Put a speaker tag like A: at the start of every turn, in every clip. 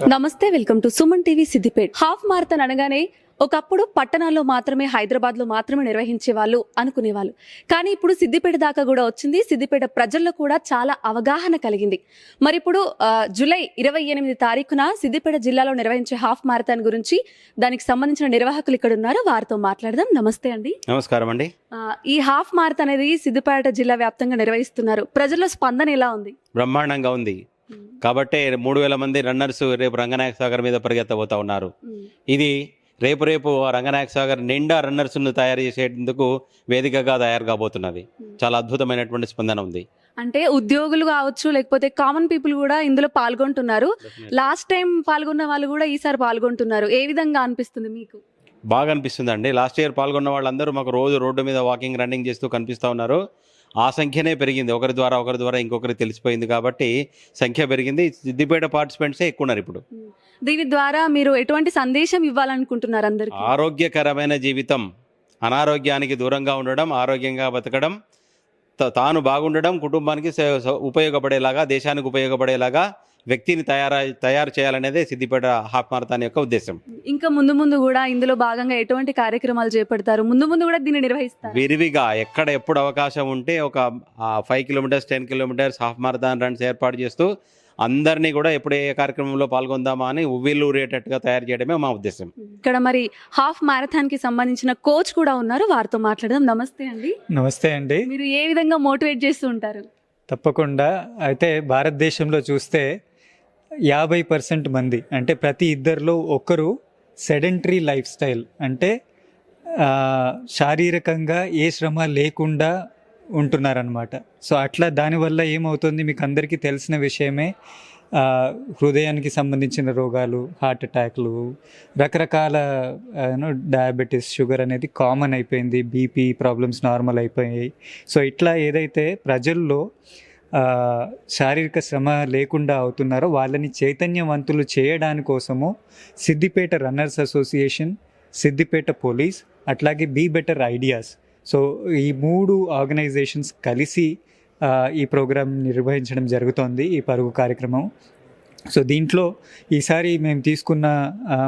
A: నమస్తే welcome to Suman TV Siddipet. Half marathon అనగానే ఒకప్పుడు పట్టణాల్లో మాత్రమే హైదరాబాద్లో మాత్రమే నిర్వహించే వాళ్ళు అనుకునేవాళ్ళు. కానీ ఇప్పుడు సిద్దిపేట దాకా కూడా వచ్చింది. సిద్దిపేట ప్రజల్లో కూడా చాలా అవగాహన కలిగింది. మరి ఇప్పుడు జూలై ఇరవై ఎనిమిది తారీఖున సిద్దిపేట జిల్లాలో నిర్వహించే హాఫ్ మారథాన్ గురించి దానికి సంబంధించిన నిర్వాహకులు ఇక్కడ ఉన్నారు. వారితో మాట్లాడదాం. నమస్తే అండి.
B: నమస్కారం అండి.
A: ఈ హాఫ్ మారథాన్ అనేది సిద్దిపేట జిల్లా వ్యాప్తంగా నిర్వహిస్తున్నారు. ప్రజల్లో స్పందన ఎలా ఉంది?
B: బ్రహ్మాండంగా ఉంది. కాబట్టే మూడు వేల మంది రన్నర్స్ రేపు రంగనాయక సాగర్ మీద పరిగెత్తబోతా ఉన్నారు. ఇది రేపు రేపు రంగనాయక సాగర్ నిండా రన్నర్స్ను తయారు చేసేందుకు వేదికగా తయారు కాబోతున్నది. చాలా అద్భుతమైనటువంటి స్పందన ఉంది.
A: అంటే ఉద్యోగులు కావచ్చు లేకపోతే కామన్ పీపుల్ కూడా ఇందులో పాల్గొంటున్నారు. లాస్ట్ టైం పాల్గొన్న వాళ్ళు కూడా ఈసారి పాల్గొంటున్నారు. ఏ విధంగా అనిపిస్తుంది మీకు?
B: బాగా అనిపిస్తుంది అండి లాస్ట్ ఇయర్ పాల్గొన్న వాళ్ళందరూ మాకు రోజు రోడ్డు మీద వాకింగ్ రన్నింగ్ చేస్తూ కనిపిస్తూ ఉన్నారు. ఆ సంఖ్యనే పెరిగింది. ఒకరి ద్వారా ఒకరి ద్వారా ఇంకొకరికి తెలిసిపోయింది కాబట్టి సంఖ్య పెరిగింది. సిద్దిపేట పార్టిసిపెంట్సే ఎక్కువ ఉన్నారు ఇప్పుడు
A: దీని ద్వారా మీరు ఎటువంటి సందేశం ఇవ్వాలనుకుంటున్నారు అందరికి?
B: ఆరోగ్యకరమైన జీవితం అనారోగ్యానికి దూరంగా ఉండడం ఆరోగ్యంగా బతకడం తాను బాగుండడం కుటుంబానికి ఉపయోగపడేలాగా దేశానికి ఉపయోగపడేలాగా వ్యక్తిని తయారు తయారు చేయాలనేదే సిద్దిపేట హాఫ్ మారథాన్ యొక్క ఉద్దేశం.
A: ఇంకా ముందు ముందు కూడా ఇందులో భాగంగా ఎటువంటి కార్యక్రమాలు చేపడతారు? ముందు ముందు కూడా దీన్ని నిర్వహిస్తారు.
B: విరివిగా ఎక్కడ ఎప్పుడు అవకాశం ఉంటే ఒక five kilometres ten kilometres half marathon runs ఏర్పాటు చేస్తూ అందరినీ కూడా ఎప్పుడు ఏ కార్యక్రమంలో పాల్గొందామా అని ఉవ్విల్లూరేటట్టుగా తయారు చేయడమే మా ఉద్దేశం.
A: ఇక్కడ మరి హాఫ్ మారథాన్కి సంబంధించిన కోచ్ కూడా ఉన్నారు. వారితో మాట్లాడదాం. నమస్తే అండి.
C: నమస్తే అండి.
A: మీరు ఏ విధంగా మోటివేట్ చేస్తూ ఉంటారు?
C: తప్పకుండా. అయితే భారతదేశంలో చూస్తే యాభై పర్సెంట్ మంది అంటే ప్రతి ఇద్దరిలో ఒకరు సెడెంటరీ లైఫ్ స్టైల్. అంటే శారీరకంగా ఏ శ్రమ లేకుండా ఉంటున్నారనమాట సో అట్లా దానివల్ల ఏమవుతుంది మీకు అందరికీ తెలిసిన విషయమే హృదయానికి సంబంధించిన రోగాలు హార్ట్ అటాక్లు రకరకాల డయాబెటీస్ షుగర్ అనేది కామన్ అయిపోయింది బీపీ ప్రాబ్లమ్స్ నార్మల్ అయిపోయాయి. సో ఇట్లా ఏదైతే ప్రజల్లో శారీరక శ్రమ లేకుండా అవుతున్నారో వాళ్ళని చైతన్యవంతులు చేయడాని కోసము Siddipet runners association Siddipet police అట్లాగే బీ బెటర్ ఐడియాస్. సో ఈ మూడు ఆర్గనైజేషన్స్ కలిసి ఈ ప్రోగ్రాం నిర్వహించడం జరుగుతోంది ఈ పరుగు కార్యక్రమం. సో దీంట్లో ఈసారి మేము తీసుకున్న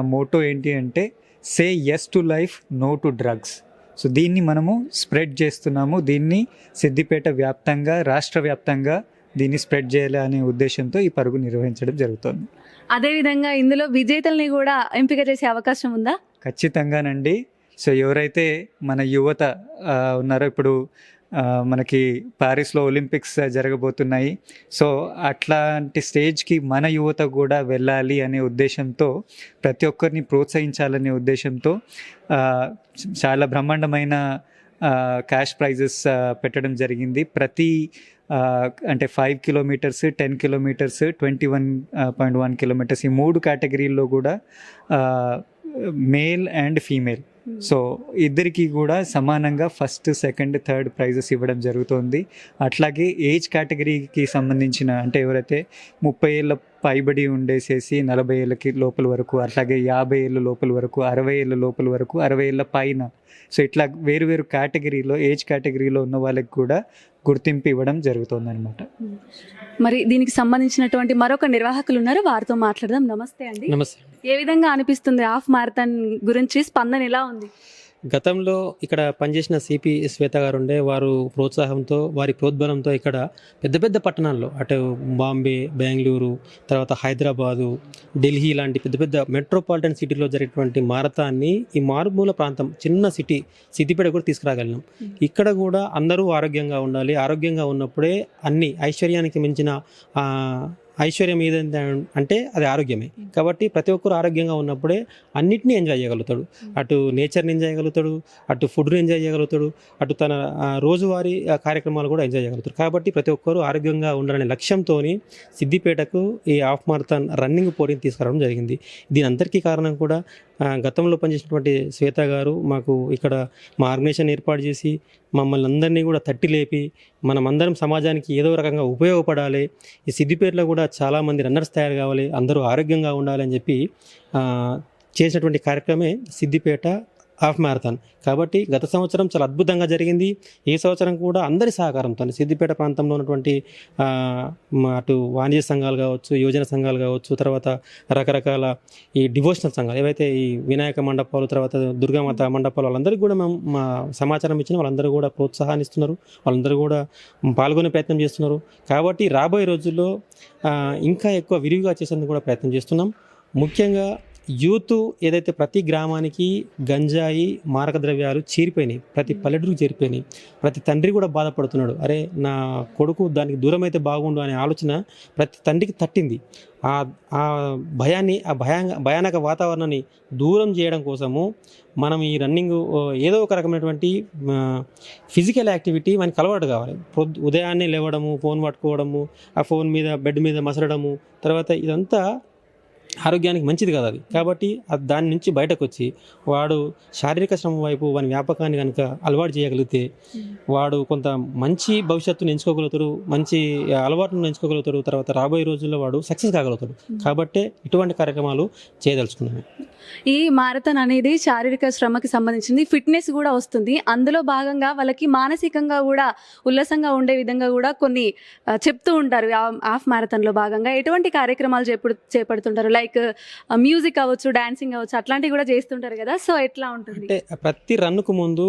C: మోటో ఏంటి అంటే say yes to life no to drugs so దీన్ని మనము స్ప్రెడ్ చేస్తున్నాము. దీన్ని సిద్దిపేట వ్యాప్తంగా రాష్ట్ర వ్యాప్తంగా దీన్ని స్ప్రెడ్ చేయాలి అనే ఉద్దేశంతో ఈ పరుగు నిర్వహించడం జరుగుతుంది.
A: అదే విధంగా ఇందులో విజేతల్ని కూడా ఎంపిక చేసే అవకాశం ఉందా?
C: ఖచ్చితంగానండి. సో ఎవరైతే మన యువత ఉన్నారో ఇప్పుడు మనకి ప్యారిస్లో ఒలింపిక్స్ జరగబోతున్నాయి. సో అట్లాంటి స్టేజ్కి మన యువత కూడా వెళ్ళాలి అనే ఉద్దేశంతో ప్రతి ఒక్కరిని ప్రోత్సహించాలనే ఉద్దేశంతో చాలా బ్రహ్మాండమైన క్యాష్ ప్రైజెస్ పెట్టడం జరిగింది. ప్రతి అంటే five kilometres ten kilometres twenty one point one kilometres ఈ మూడు కేటగిరీల్లో కూడా మేల్ అండ్ ఫీమేల్. సో ఇద్దరికి కూడా సమానంగా ఫస్ట్ సెకండ్ థర్డ్ ప్రైజెస్ ఇవ్వడం జరుగుతుంది. అట్లాగే ఏజ్ కేటగిరీకి సంబంధించిన అంటే ఎవరైతే ముప్పై ఏళ్ళ పైబడి ఉండేసేసి నలభై ఏళ్ళకి లోపల వరకు అట్లాగే యాభై ఏళ్ళ లోపల వరకు అరవై ఏళ్ళ లోపల వరకు అరవై ఏళ్ళ పైన. సో ఇట్లా వేరు వేరు కేటగిరీలో ఏజ్ కేటగిరీలో ఉన్న వాళ్ళకి కూడా గుర్తింపు ఇవ్వడం జరుగుతుంది అనమాట
A: మరి దీనికి సంబంధించినటువంటి మరొక నిర్వాహకులు ఉన్నారు. వారితో మాట్లాడదాం. నమస్తే అండి.
D: నమస్తే.
A: ఏ విధంగా అనిపిస్తుంది హాఫ్ మారథాన్ గురించి? స్పందన ఎలా ఉంది?
D: గతంలో ఇక్కడ పనిచేసిన సిపి శ్వేత గారు ఉండే వారు ప్రోత్సాహంతో వారి ప్రోద్బలంతో ఇక్కడ పెద్ద పెద్ద పట్టణాల్లో అటు బాంబే బెంగళూరు తర్వాత హైదరాబాదు ఢిల్లీ లాంటి పెద్ద పెద్ద మెట్రోపాలిటన్ సిటీలో జరిగేటువంటి మారథాన్ని ఈ మారుమూల ప్రాంతం చిన్న సిటీ సిద్దిపేట కూడా తీసుకురాగలిగినాం. ఇక్కడ కూడా అందరూ ఆరోగ్యంగా ఉండాలి. ఆరోగ్యంగా ఉన్నప్పుడే అన్ని ఐశ్వర్యానికి మించిన ఐశ్వర్యం ఏదైంది అంటే అది ఆరోగ్యమే. కాబట్టి ప్రతి ఒక్కరు ఆరోగ్యంగా ఉన్నప్పుడే అన్నిటినీ ఎంజాయ్ చేయగలుగుతాడు. అటు నేచర్ని ఎంజాయ్ చేయగలుగుతాడు అటు ఫుడ్ని ఎంజాయ్ చేయగలుగుతాడు అటు తన రోజువారీ ఆ, కార్యక్రమాలు కూడా ఎంజాయ్ చేయగలుగుతాడు. కాబట్టి ప్రతి ఒక్కరు ఆరోగ్యంగా ఉండాలనే లక్ష్యంతో సిద్దిపేటకు ఈ హాఫ్ మారథాన్ రన్నింగ్ పోటీని తీసుకురావడం జరిగింది. దీని అందరికీ కారణం కూడా గతంలో పనిచేసినటువంటి శ్వేత గారు మాకు ఇక్కడ మా ఆర్గనైజేషన్ ఏర్పాటు చేసి మమ్మల్ని అందరినీ కూడా తట్టి లేపి మనమందరం సమాజానికి ఏదో రకంగా ఉపయోగపడాలి. ఈ సిద్దిపేటలో కూడా చాలామంది రన్నర్స్ తయారు కావాలి అందరూ ఆరోగ్యంగా ఉండాలని చెప్పి చేసినటువంటి కార్యక్రమే సిద్దిపేట హాఫ్ మ్యారథాన్. కాబట్టి గత సంవత్సరం చాలా అద్భుతంగా జరిగింది. ఈ సంవత్సరం కూడా అందరి సహకారంతో సిద్దిపేట ప్రాంతంలో ఉన్నటువంటి అటు వాణిజ్య సంఘాలు కావచ్చు యువజన సంఘాలు కావచ్చు తర్వాత రకరకాల ఈ డివోషనల్ సంఘాలు ఏవైతే ఈ వినాయక మండపాలు తర్వాత దుర్గామాత మండపాలు వాళ్ళందరికీ కూడా మేము మా సమాచారం ఇచ్చిన వాళ్ళందరూ కూడా ప్రోత్సాహాన్ని ఇస్తున్నారు వాళ్ళందరూ కూడా పాల్గొనే ప్రయత్నం చేస్తున్నారు. కాబట్టి రాబోయే రోజుల్లో ఇంకా ఎక్కువ విరివిగా చేసేందుకు కూడా ప్రయత్నం చేస్తున్నాం. ముఖ్యంగా యూత్ ఏదైతే ప్రతి గ్రామానికి గంజాయి మారక ద్రవ్యాలు చేరిపోయినాయి ప్రతి పల్లెటూరుకు చేరిపోయినాయి ప్రతి తండ్రి కూడా బాధపడుతున్నాడు. అరే నా కొడుకు దానికి దూరం అయితే బాగుండు అనే ఆలోచన ప్రతి తండ్రికి తట్టింది. ఆ ఆ భయాన్ని ఆ భయా భయానక వాతావరణాన్ని దూరం చేయడం కోసము మనం ఈ రన్నింగ్ ఏదో ఒక రకమైనటువంటి ఫిజికల్ యాక్టివిటీ మనకి అలవాటు కావాలి. పొద్దు ఉదయాన్నే లేవడము ఫోన్ పట్టుకోవడము ఆ ఫోన్ మీద బెడ్ మీద మసలడము తర్వాత ఇదంతా ఆరోగ్యానికి మంచిది కాదు అది. కాబట్టి దాని నుంచి బయటకు వచ్చి వాడు శారీరక శ్రమ వైపు వాని వ్యాపకాన్ని కనుక అలవాటు చేయగలిగితే వాడు కొంత మంచి భవిష్యత్తును ఎంచుకోగలుగుతాడు మంచి అలవాటును ఎంచుకోగలుగుతాడు తర్వాత రాబోయే రోజుల్లో వాడు సక్సెస్ కాగలుగుతాడు. కాబట్టే ఇటువంటి కార్యక్రమాలు చేయదలుచుకున్నాను.
A: ఈ మారథాన్ అనేది శారీరక శ్రమకి సంబంధించింది. ఫిట్నెస్ కూడా వస్తుంది. అందులో భాగంగా వాళ్ళకి మానసికంగా కూడా ఉల్లాసంగా ఉండే విధంగా కూడా కొన్ని చెప్తూ ఉంటారు. హాఫ్ మారథాన్లో భాగంగా ఎటువంటి కార్యక్రమాలు చేపడు చేపడుతుంటారు? లైక్ మ్యూజిక్ అవ్వచ్చు డాన్సింగ్ అవ్వచ్చు అట్లాంటివి కూడా చేస్తుంటారు కదా. సో ఎట్లా ఉంటుంది?
D: అంటే ప్రతి రన్నుకు ముందు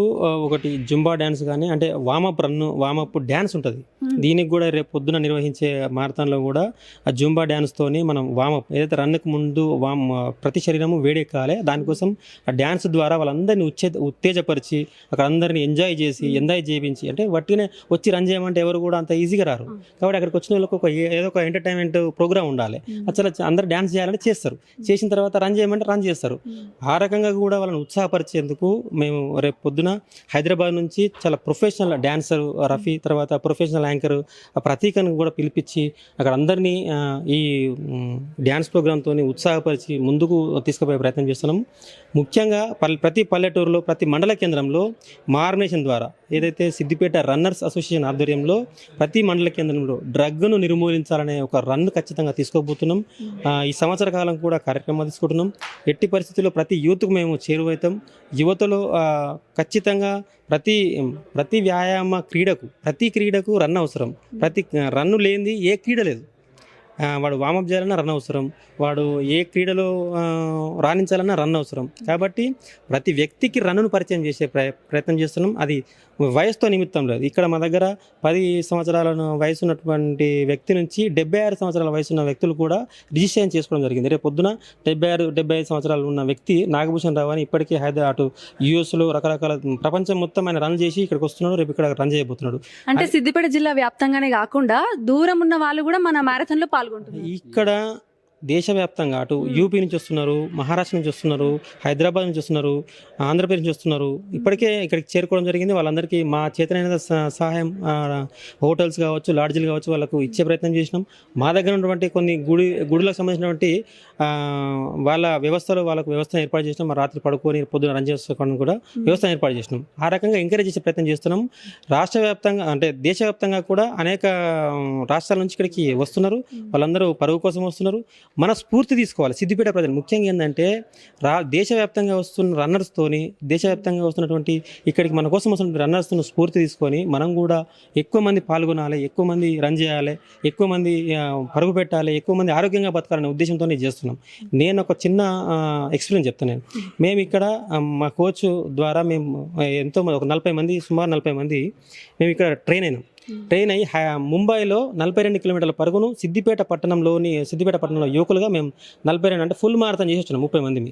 D: ఒకటి జుంబా డ్యాన్స్ కానీ అంటే వామప్ రన్ను వామప్ డ్యాన్స్ ఉంటుంది. దీనికి కూడా రేపు పొద్దున నిర్వహించే మారథాన్లో కూడా ఆ జుంబా డ్యాన్స్తోని మనం వామప్ ఏదైతే రన్నుకు ముందు వామ్ ప్రతి శరీరము వేడెక్కాలి దానికోసం ఆ డ్యాన్స్ ద్వారా వాళ్ళందరినీ ఉచ్చే ఉత్తేజపరిచి అక్కడ అందరినీ ఎంజాయ్ చేసి ఎంజాయ్ చేయించి అంటే వట్టినే వచ్చి రన్ చేయమంటే ఎవరు కూడా అంత ఈజీగా రారు. కాబట్టి అక్కడికి వచ్చిన వాళ్ళకి ఒక ఏదో ఒక ఎంటర్టైన్మెంట్ ప్రోగ్రామ్ ఉండాలి. అసలు అందరు డ్యాన్స్ చేయాలంటే చేస్తారు. చేసిన తర్వాత రన్ చేయమంటే రన్ చేస్తారు. ఆ రకంగా కూడా వాళ్ళని ఉత్సాహపరిచేందుకు మేము రేపు పొద్దున హైదరాబాద్ నుంచి చాలా ప్రొఫెషనల్ డాన్సర్ రఫీ తర్వాత ప్రొఫెషనల్ యాంకర్ ప్రతీకను కూడా పిలిపించి అక్కడ అందరినీ ఈ డ్యాన్స్ ప్రోగ్రామ్తో ఉత్సాహపరిచి ముందుకు తీసుకుపోయే ప్రయత్నం చేస్తున్నాం. ముఖ్యంగా ప్రతి పల్లెటూరులో ప్రతి మండల కేంద్రంలో మార్నేషన్ ద్వారా ఏదైతే సిద్దిపేట రన్నర్స్ అసోసియేషన్ ఆధ్వర్యంలో ప్రతి మండల కేంద్రంలో డ్రగ్ను నిర్మూలించాలనే ఒక రన్ ఖచ్చితంగా తీసుకోబోతున్నాం. ఈ సంవత్సర కాలం కూడా కార్యక్రమాలు తీసుకుంటున్నాం. ఎట్టి పరిస్థితుల్లో ప్రతి యూత్కు మేము చేరువైతాం. యువతలో ఖచ్చితంగా ప్రతి ప్రతి వ్యాయామ క్రీడకు ప్రతి క్రీడకు రన్ అవసరం. ప్రతి రన్ను లేనిది ఏ క్రీడ లేదు. వాడు వామప్ చేయాలన్నా రన్ అవసరం. వాడు ఏ క్రీడలో రాణించాలన్నా రన్ అవసరం. కాబట్టి ప్రతి వ్యక్తికి రన్నును పరిచయం చేసే ప్రయ- ప్రయత్నం చేస్తున్నాం. అది వయసుతో నిమిత్తం లేదు. ఇక్కడ మా దగ్గర పది సంవత్సరాల వయసు ఉన్నటువంటి వ్యక్తి నుంచి డెబ్బై ఆరు సంవత్సరాల వయసు ఉన్న వ్యక్తులు కూడా రిజిస్ట్రేషన్ చేసుకోవడం జరిగింది. రేపు పొద్దున డెబ్బై ఆరు డెబ్బై ఐదు సంవత్సరాలు ఉన్న వ్యక్తి నాగభూషణ్ రావు అని ఇప్పటికే హైదరాబాద్ అటు యూఎస్లో రకరకాల ప్రపంచం మొత్తం ఆయన రన్ చేసి ఇక్కడికి వస్తున్నాడు. రేపు ఇక్కడ రన్ చేయబోతున్నాడు.
A: అంటే సిద్దిపేట జిల్లా వ్యాప్తంగానే కాకుండా దూరం ఉన్న వాళ్ళు కూడా మన మారథాన్లో పాల్గొంటున్నారు.
D: ఇక్కడ దేశవ్యాప్తంగా అటు యూపీ నుంచి వస్తున్నారు మహారాష్ట్ర నుంచి వస్తున్నారు హైదరాబాద్ నుంచి వస్తున్నారు ఆంధ్రప్రదేశ్ నుంచి వస్తున్నారు. ఇప్పటికే ఇక్కడికి చేరుకోవడం జరిగింది. వాళ్ళందరికీ మా చేతనైన సహాయం హోటల్స్ కావచ్చు లాడ్జీలు కావచ్చు వాళ్ళకు ఇచ్చే ప్రయత్నం చేసినాం. మా దగ్గర ఉన్నటువంటి కొన్ని గుడి గుడులకు సంబంధించినటువంటి వాళ్ళ వ్యవస్థలో వాళ్ళకు వ్యవస్థను ఏర్పాటు చేసినాం. రాత్రి పడుకొని పొద్దున రన్ చేసుకోవడం కూడా వ్యవస్థను ఏర్పాటు చేసినాం. ఆ రకంగా ఎంకరేజ్ చేసే ప్రయత్నం చేస్తున్నాం. రాష్ట్ర వ్యాప్తంగా అంటే దేశవ్యాప్తంగా కూడా అనేక రాష్ట్రాల నుంచి ఇక్కడికి వస్తున్నారు. వాళ్ళందరూ పరుగు కోసం వస్తున్నారు. మన స్ఫూర్తి తీసుకోవాలి. సిద్దిపేట ప్రజలు ముఖ్యంగా ఏంటంటే రా దేశవ్యాప్తంగా వస్తున్న రన్నర్స్తోని దేశవ్యాప్తంగా వస్తున్నటువంటి ఇక్కడికి మన కోసం వస్తున్న రన్నర్స్తో స్ఫూర్తి తీసుకొని మనం కూడా ఎక్కువ మంది పాల్గొనాలి ఎక్కువ మంది రన్ చేయాలి ఎక్కువ మంది పరుగు పెట్టాలి ఎక్కువ మంది ఆరోగ్యంగా బతకాలనే ఉద్దేశంతోనే చేస్తున్నాం. నేను ఒక చిన్న ఎక్స్పీరియన్స్ చెప్తాను నేను. మేము ఇక్కడ మా కోచ్ ద్వారా మేము ఎంతో మంది ఒక నలభై మంది సుమారు నలభై మంది మేము ఇక్కడ ట్రైన్ అయినాం ట్రైన్ అయ్యి ముంబైలో నలభై రెండు కిలోమీటర్ల పరుగును సిద్దిపేట పట్టణంలోని సిద్దిపేట పట్టణంలో యువకులుగా మేము నలభై రెండు అంటే ఫుల్ మారథాన్ చేసి వచ్చినాం ముప్పై మంది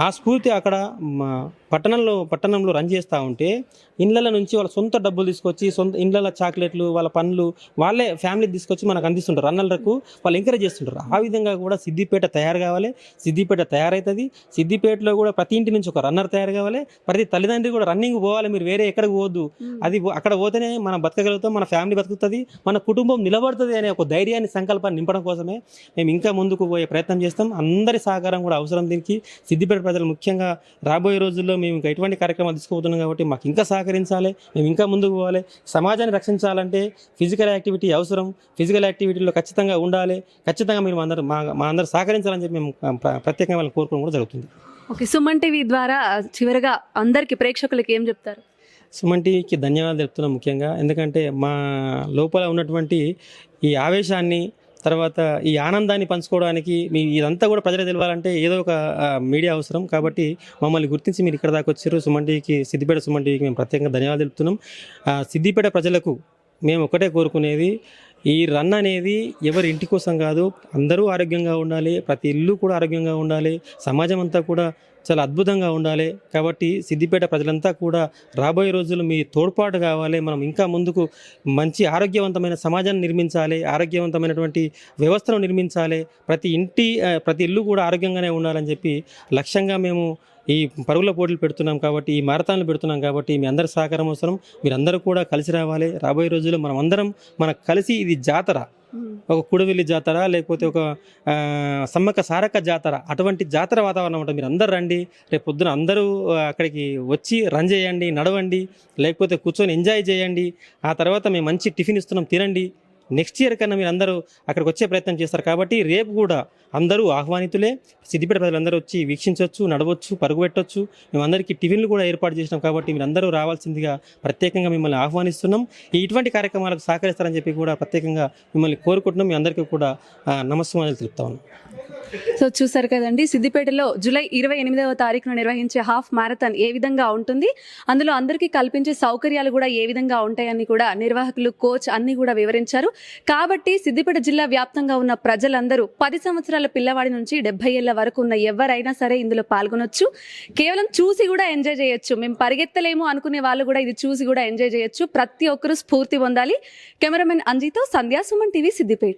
D: ఆ స్ఫూర్తి అక్కడ మా పట్టణంలో పట్టణంలో రన్ చేస్తూ ఉంటే ఇండ్ల నుంచి వాళ్ళ సొంత డబ్బులు తీసుకొచ్చి సొంత ఇండ్ల చాక్లెట్లు వాళ్ళ పనులు వాళ్ళే ఫ్యామిలీ తీసుకొచ్చి మనకు అందిస్తుంటారు. రన్నర్లకు వాళ్ళు ఎంకరేజ్ చేస్తుంటారు. ఆ విధంగా కూడా సిద్దిపేట తయారు కావాలి. సిద్దిపేట తయారవుతుంది సిద్దిపేటలో కూడా ప్రతి ఇంటి నుంచి ఒక రన్నర్ తయారు కావాలి. ప్రతి తల్లిదండ్రి కూడా రన్నింగ్ పోవాలి. మీరు వేరే ఎక్కడికి పోవద్దు. అది అక్కడ పోతేనే మనం బతకగలుగుతాం మన ఫ్యామిలీ బతుకుతుంది మన కుటుంబం నిలబడుతుంది అనే ఒక ధైర్యాన్ని సంకల్పాన్ని నింపడం కోసమే మేము ఇంకా ముందుకు పోయే ప్రయత్నం చేస్తాం. అందరి సహకారం కూడా అవసరం దీనికి. సిద్దిపేట ప్రజలు ముఖ్యంగా రాబోయే రోజుల్లో మేము ఇంకా ఎటువంటి కార్యక్రమాలు తీసుకుపోతున్నాం కాబట్టి మాకు ఇంకా సహకరించాలి మేము ఇంకా ముందుకు పోవాలి. సమాజాన్ని రక్షించాలంటే ఫిజికల్ యాక్టివిటీ అవసరం. ఫిజికల్ యాక్టివిటీలో ఖచ్చితంగా ఉండాలి. ఖచ్చితంగా మీరు అందరూ మా మా అందరూ సహకరించాలని చెప్పి మేము ప్ర- ప్రత్యేకంగా వాళ్ళని కోరుకోవడం కూడా జరుగుతుంది.
A: ఓకే సుమన్ టీవీ ద్వారా చివరగా అందరికి ప్రేక్షకులకి ఏం చెప్తారు?
D: సుమన్ టీవీకి ధన్యవాదాలు చెప్తున్నాం ముఖ్యంగా. ఎందుకంటే మా లోపల ఉన్నటువంటి ఈ ఆవేశాన్ని తర్వాత ఈ ఆనందాన్ని పంచుకోవడానికి మీ ఇదంతా కూడా ప్రజలు తెలియాలంటే ఏదో ఒక మీడియా అవసరం. కాబట్టి మమ్మల్ని గుర్తించి మీరు ఇక్కడ దాకా వచ్చారు. సుమండికి సిద్దిపేట సుమండికి మేము ప్రత్యేకంగా ధన్యవాదాలు తెలుపుతున్నాం. సిద్దిపేట ప్రజలకు మేము ఒకటే కోరుకునేది ఈ రన్ అనేది ఎవరి ఇంటి కోసం కాదు అందరూ ఆరోగ్యంగా ఉండాలి ప్రతి ఇల్లు కూడా ఆరోగ్యంగా ఉండాలి సమాజం అంతా కూడా చాలా అద్భుతంగా ఉండాలి. కాబట్టి సిద్దిపేట ప్రజలంతా కూడా రాబోయే రోజులు మీ తోడ్పాటు కావాలి. మనం ఇంకా ముందుకు మంచి ఆరోగ్యవంతమైన సమాజాన్ని నిర్మించాలి. ఆరోగ్యవంతమైనటువంటి వ్యవస్థను నిర్మించాలి. ప్రతి ఇంటి ప్రతి ఇల్లు కూడా ఆరోగ్యంగానే ఉండాలని చెప్పి లక్ష్యంగా మేము ఈ పరుగుల పోటీలు పెడుతున్నాం కాబట్టి ఈ మారథాన్లు పెడుతున్నాం కాబట్టి మీ అందరి సహకారం అవసరం. మీరందరూ కూడా కలిసి రావాలి. రాబోయే రోజుల్లో మనం అందరం మన కలిసి ఇది జాతర. ఒక కుడవెల్లి జాతర లేకపోతే ఒక సమ్మక సమ్మక్క సారక్క జాతర అటువంటి జాతర వాతావరణం ఉంటుంది మీరు అందరు రండి. రేపు పొద్దున అందరూ అక్కడికి వచ్చి రన్ చేయండి నడవండి లేకపోతే కూర్చొని ఎంజాయ్ చేయండి. ఆ తర్వాత మేము మంచి టిఫిన్ ఇస్తున్నాం తినండి. నెక్స్ట్ ఇయర్ కన్నా మీరు అందరూ అక్కడికి వచ్చే ప్రయత్నం చేస్తారు కాబట్టి రేపు కూడా అందరూ ఆహ్వానితులే. సిద్దిపేట ప్రజలందరూ వచ్చి వీక్షించవచ్చు నడవచ్చు పరుగుపెట్టవచ్చు మేమందరికీ టిఫిన్లు కూడా ఏర్పాటు చేసినాం కాబట్టి మీరు అందరూ రావాల్సిందిగా ప్రత్యేకంగా మిమ్మల్ని ఆహ్వానిస్తున్నాం. ఈ ఇటువంటి కార్యక్రమాలకు సహకరిస్తారని చెప్పి కూడా ప్రత్యేకంగా మిమ్మల్ని కోరుకుంటున్నాం. మీ అందరికీ కూడా నమస్కారాలు తెలుపుతా ఉన్నాం.
A: సో చూసారు కదండి సిద్దిపేటలో జూలై ఇరవై ఎనిమిదవ తారీఖున నిర్వహించే హాఫ్ మ్యారథాన్ ఏ విధంగా ఉంటుంది? అందులో అందరికీ కల్పించే సౌకర్యాలు కూడా ఏ విధంగా ఉంటాయని కూడా నిర్వాహకులు కోచ్ అన్ని కూడా వివరించారు. కాబట్టి సిద్దిపేట జిల్లా వ్యాప్తంగా ఉన్న ప్రజలందరూ పది సంవత్సరాల పిల్లవాడి నుంచి డెబ్బై ఏళ్ళ వరకు ఉన్న ఎవరైనా సరే ఇందులో పాల్గొనొచ్చు. కేవలం చూసి కూడా ఎంజాయ్ చేయొచ్చు. మేము పరిగెత్తలేము అనుకునే వాళ్ళు కూడా ఇది చూసి కూడా ఎంజాయ్ చేయొచ్చు. ప్రతి ఒక్కరూ స్ఫూర్తి పొందాలి. కెమెరామెన్ అంజితో సంధ్యా సుమన్ టీవీ సిద్దిపేట.